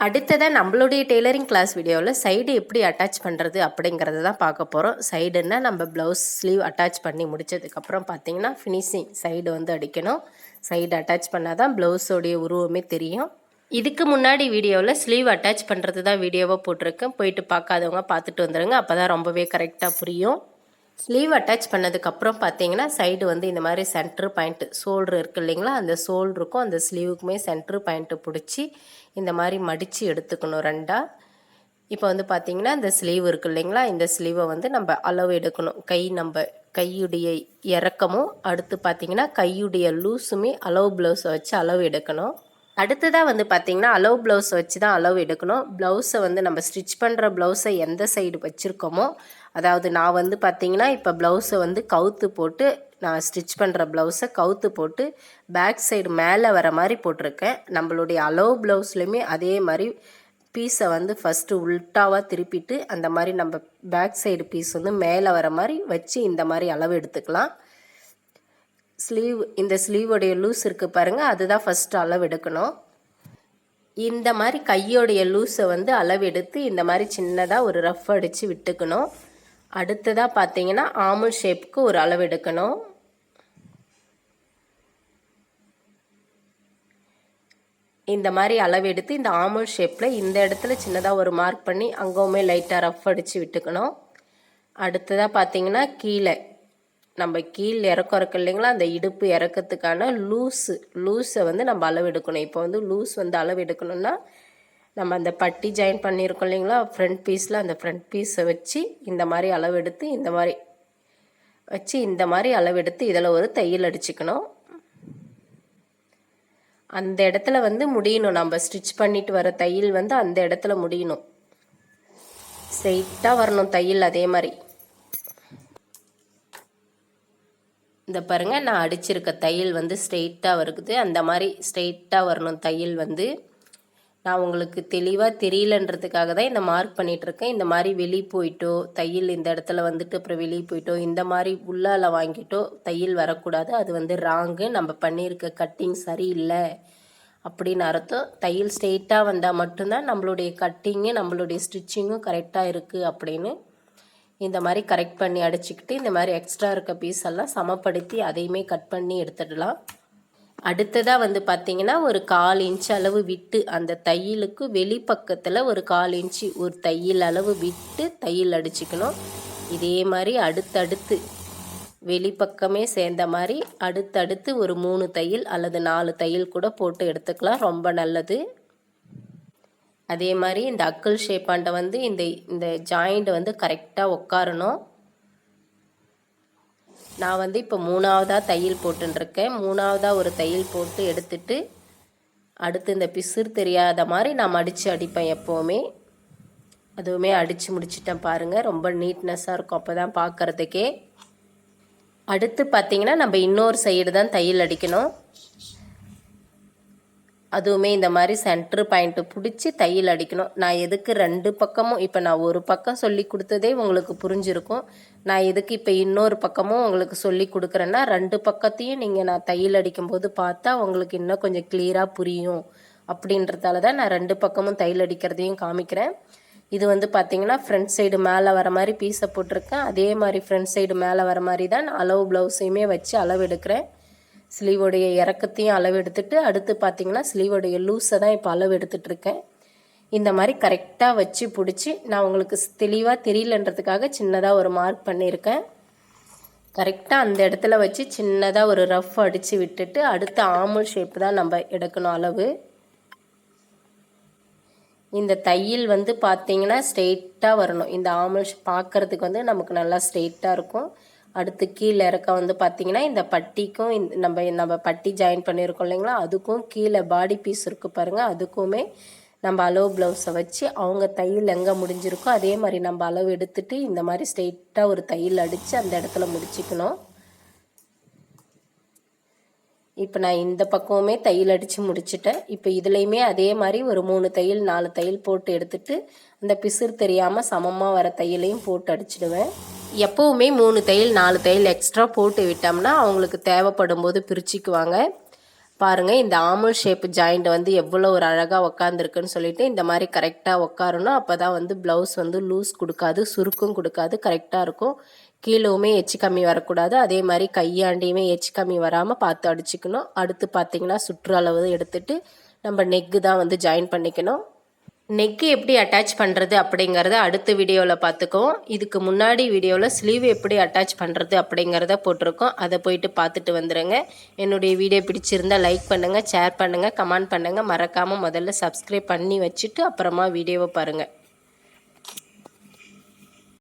அடுத்ததாக நம்மளுடைய tailoring class வீடியோவில் சைடு எப்படி அட்டாச் பண்ணுறது அப்படிங்கிறத தான் பார்க்க போகிறோம் சைடுன்னா நம்ம ப்ளவுஸ் ஸ்லீவ் அட்டாச் பண்ணி முடிச்சதுக்கப்புறம் பார்த்தீங்கன்னா ஃபினிஷிங் சைடு வந்து அடிக்கணும். சைடு அட்டாச் பண்ணால் தான் ப்ளவுஸோடைய உருவமே தெரியும். இதுக்கு முன்னாடி வீடியோவில் ஸ்லீவ் அட்டாச் பண்ணுறது தான் வீடியோவாக போட்டிருக்கேன். போயிட்டு பார்க்காதவங்க பார்த்துட்டு வந்துடுங்க அப்போ தான் ரொம்பவே கரெக்டாக புரியும். ஸ்லீவ் அட்டாச் பண்ணதுக்கப்புறம் பார்த்தீங்கன்னா சைடு வந்து இந்த மாதிரி சென்ட்ரு பாயிண்ட்டு சோல்ட்ரு இருக்குது இல்லைங்களா? அந்த சோல்டருக்கும் அந்த ஸ்லீவுக்குமே சென்ட்ரு பாயிண்ட்டு பிடிச்சி இந்த மாதிரி மடித்து எடுத்துக்கணும் ரெண்டாக இப்போ வந்து பார்த்தீங்கன்னா இந்த ஸ்லீவ் இருக்கு இல்லைங்களா? இந்த ஸ்லீவை வந்து நம்ம அளவு எடுக்கணும். கை நம்ம கையுடைய இறக்கமும் அடுத்து பார்த்தீங்கன்னா கையுடைய லூஸுமே அளவு ப்ளவுஸை வச்சு அளவு எடுக்கணும். அடுத்ததாக வந்து பார்த்திங்கன்னா அலோவ் ப்ளவுஸ் வச்சு தான் அளவு எடுக்கணும் ப்ளவுஸை வந்து நம்ம ஸ்டிச் பண்ணுற ப்ளவுஸை எந்த சைடு வச்சுருக்கோமோ அதாவது நான் வந்து பார்த்திங்கன்னா இப்போ ப்ளவுஸை வந்து கவுத்து போட்டு நான் ஸ்டிச் பண்ணுற ப்ளவுஸை கவுத்து போட்டு பேக் சைடு மேலே வர மாதிரி போட்டிருக்கேன். நம்மளுடைய அலோவ் ப்ளவுஸ்லையுமே அதே மாதிரி பீஸை வந்து ஃபஸ்ட்டு உல்ட்டாவாக திருப்பிட்டு அந்த மாதிரி நம்ம பேக் சைடு பீஸ் வந்து மேலே வர மாதிரி வச்சு இந்த மாதிரி அளவு எடுத்துக்கலாம். ஸ்லீவ் இந்த ஸ்லீவோடைய லூஸ் இருக்குது பாருங்கள் அதுதான் ஃபஸ்ட்டு அளவு எடுக்கணும். இந்த மாதிரி கையோடைய லூஸை வந்து அளவெடுத்து இந்த மாதிரி சின்னதாக ஒரு ரஃப் அடித்து விட்டுக்கணும். அடுத்ததாக பார்த்தீங்கன்னா ஆமுல் ஷேப்புக்கு ஒரு அளவு எடுக்கணும். இந்த மாதிரி அளவு எடுத்து இந்த ஆமுல் ஷேப்பில் இந்த இடத்துல சின்னதாக ஒரு மார்க் பண்ணி அங்கேவுமே லைட்டாக ரஃப் அடித்து விட்டுக்கணும். அடுத்ததாக பார்த்தீங்கன்னா கீழே. நம்ம கீழ் இறக்கம் இருக்கு இல்லைங்களா? அந்த இடுப்பு இறக்கத்துக்கான லூஸு லூஸை வந்து நம்ம அளவு எடுக்கணும் இப்போ வந்து லூஸ் வந்து அளவு எடுக்கணும்னா நம்ம அந்த பட்டி ஜாயின் பண்ணியிருக்கோம் இல்லைங்களா? ஃப்ரண்ட் பீஸில் அந்த ஃப்ரண்ட் பீஸை வச்சு இந்த மாதிரி அளவு எடுத்து இந்த மாதிரி வச்சு இந்த மாதிரி அளவெடுத்து இதில் ஒரு தையல் அடிச்சுக்கணும். அந்த இடத்துல வந்து முடியணும். நம்ம ஸ்டிச் பண்ணிட்டு வர தையல் வந்து அந்த இடத்துல முடியணும். ஸ்ட்ரெயிட்டாக வரணும் தையல் அதே மாதிரி. இந்த பாருங்கள் நான் அடிச்சிருக்க தையல் வந்து ஸ்ட்ரெயிட்டாக வருது. அந்த மாதிரி ஸ்ட்ரெயிட்டாக வரணும் தையல் வந்து. நான் உங்களுக்கு தெளிவாக தெரியலன்றதுக்காக தான் இந்த மார்க் பண்ணிகிட்ருக்கேன் இந்த மாதிரி வெளியே போயிட்டோ தையல் இந்த இடத்துல வந்துட்டு அப்புறம் வெளியே போயிட்டோ இந்த மாதிரி உள்ளால் வாங்கிட்டோ தையல் வரக்கூடாது. அது வந்து ராங்கு நம்ம பண்ணியிருக்க கட்டிங் சரியில்லை அப்படின்னு அர்த்தம். தையல் ஸ்ட்ரெயிட்டாக வந்தால் மட்டும்தான் நம்மளுடைய கட்டிங்கு நம்மளுடைய ஸ்டிச்சிங்கும் கரெக்டாக இருக்குது அப்படின்னு இந்த மாதிரி கரெக்ட் பண்ணி அடிச்சுக்கிட்டு இந்த மாதிரி எக்ஸ்ட்ரா இருக்க பீஸ் எல்லாம் சமப்படுத்தி அதையுமே கட் பண்ணி எடுத்துடலாம். அடுத்ததாக வந்து பார்த்திங்கன்னா ஒரு கால் இன்ச் அளவு விட்டு அந்த தையலுக்கு வெளிப்பக்கத்தில் ஒரு கால் இன்ச்சு ஒரு தையல் அளவு விட்டு தையல் அடிச்சுக்கணும். இதே மாதிரி அடுத்தடுத்து வெளிப்பக்கமே சேர்ந்த மாதிரி அடுத்தடுத்து ஒரு மூணு தையல் அல்லது நாலு தையல் கூட போட்டு எடுத்துக்கலாம். ரொம்ப நல்லது. அதே மாதிரி இந்த அக்கல் ஷேப்பாண்ட வந்து இந்த இந்த ஜாயிண்ட் வந்து கரெக்டாக உட்காரணும். நான் வந்து இப்போ மூணாவதாக தையல் போட்டுருக்கேன் மூணாவதாக ஒரு தையல் போட்டு எடுத்துட்டு அடுத்து இந்த பிசுறு தெரியாத மாதிரி நான் மடித்து அடிப்பேன் எப்போவுமே. அதுவுமே அடித்து முடிச்சிட்டேன் பாருங்கள் ரொம்ப நீட்னஸாக இருக்கும். அப்போ தான் பார்க்குறதுக்கே அடுத்து பார்த்திங்கன்னா நம்ம இன்னொரு சைடு தான் தையல் அடிக்கணும். அதுவுமே இந்த மாதிரி சென்ட்ரு பாயிண்ட்டு பிடிச்சி தையல் அடிக்கணும். நான் எதுக்கு ரெண்டு பக்கமும் இப்போ நான் ஒரு பக்கம் சொல்லி கொடுத்ததே உங்களுக்கு புரிஞ்சிருக்கும். நான் எதுக்கு இப்போ இன்னொரு பக்கமும் உங்களுக்கு சொல்லி கொடுக்குறேன்னா ரெண்டு பக்கத்தையும் நீங்கள் நான் தையல் அடிக்கும்போது பார்த்தா உங்களுக்கு இன்னும் கொஞ்சம் கிளியராக புரியும். அப்படின்றதால தான் நான் ரெண்டு பக்கமும் தையல் அடிக்கிறதையும் காமிக்கிறேன். இது வந்து பார்த்தீங்கன்னா ஃப்ரண்ட் சைடு மேலே வர மாதிரி பீஸை போட்டிருக்கேன். அதே மாதிரி ஃப்ரண்ட் சைடு மேலே வர மாதிரி தான் அளவு ப்ளவுஸையுமே வச்சு அளவு எடுக்கிறேன். ஸ்லீவோடைய இறக்கத்தையும் அளவு எடுத்துட்டு அடுத்து பார்த்தீங்கன்னா ஸ்லீவோடைய லூஸை தான் இப்போ அளவு எடுத்துட்ருக்கேன் இந்த மாதிரி கரெக்டாக வச்சு பிடிச்சி நான் உங்களுக்கு தெளிவாக தெரியலன்றதுக்காக சின்னதாக ஒரு மார்க் பண்ணியிருக்கேன். கரெக்டாக அந்த இடத்துல வச்சு சின்னதாக ஒரு ரஃப் அடித்து விட்டுட்டு அடுத்த ஆமுல் ஷேப் தான் நம்ம எடுக்கணும் அளவு. இந்த தையல் வந்து பார்த்தீங்கன்னா ஸ்ட்ரெயிட்டாக வரணும். இந்த ஆமுல் பார்க்குறதுக்கு வந்து நமக்கு நல்லா ஸ்ட்ரெயிட்டாக இருக்கும். அடுத்து கீழே இறக்க வந்து பார்த்திங்கன்னா இந்த பட்டிக்கும் இந்த நம்ம நம்ம பட்டி ஜாயின் பண்ணியிருக்கோம் இல்லைங்களா? அதுக்கும் கீழே பாடி பீஸ் இருக்குது பாருங்கள் அதுக்குமே நம்ம அளவு ப்ளவுஸை வச்சு அவங்க தையல் எங்கே முடிஞ்சிருக்கோ அதே மாதிரி நம்ம அளவு எடுத்துகிட்டு இந்த மாதிரி ஸ்ட்ரெயிட்டாக ஒரு தையல் அடித்து அந்த இடத்துல முடிச்சுக்கணும். இப்போ நான் இந்த பக்கமுமே தையல் அடித்து முடிச்சிட்டேன். இப்போ இதுலேயுமே அதே மாதிரி ஒரு மூணு தையல் நாலு தையல் போட்டு எடுத்துட்டு அந்த பிசுறு தெரியாமல் சமமாக வர தையலையும் போட்டு அடிச்சிடுவேன். எப்போவுமே மூணு தையல் நாலு தையல் எக்ஸ்ட்ரா போட்டு விட்டோம்னா அவங்களுக்கு தேவைப்படும் போது பிரிச்சுக்குவாங்க. பாருங்கள் இந்த ஆமுல் ஷேப் ஜாயிண்ட் வந்து எவ்வளோ ஒரு அழகாக உக்காந்துருக்குன்னு சொல்லிட்டு இந்த மாதிரி கரெக்டாக உக்காரணும். அப்போ தான் வந்து ப்ளவுஸ் வந்து லூஸ் கொடுக்காது சுருக்கும் கொடுக்காது கரெக்டாக இருக்கும். கீழவுமே எச்சு கம்மி வரக்கூடாது. அதே மாதிரி கையாண்டியுமே எச்சு கம்மி வராமல் பார்த்து அடிச்சுக்கணும். அடுத்து பார்த்திங்கன்னா சுற்று அளவு எடுத்துகிட்டு நம்ம நெக்கு தான் வந்து ஜாயின் பண்ணிக்கணும். நெக்கு எப்படி அட்டாச் பண்ணுறது அப்படிங்கிறத அடுத்த வீடியோவில் பார்த்துக்குவோம். இதுக்கு முன்னாடி வீடியோவில் ஸ்லீவ் எப்படி அட்டாச் பண்ணுறது அப்படிங்கிறத போட்டிருக்கோம். அதை போயிட்டு பார்த்துட்டு வந்துடுங்க என்னுடைய வீடியோ பிடிச்சிருந்தால் லைக் பண்ணுங்கள் ஷேர் பண்ணுங்கள் கமெண்ட் பண்ணுங்கள் மறக்காமல் முதல்ல சப்ஸ்கிரைப் பண்ணி வச்சுட்டு அப்புறமா வீடியோவை பாருங்கள்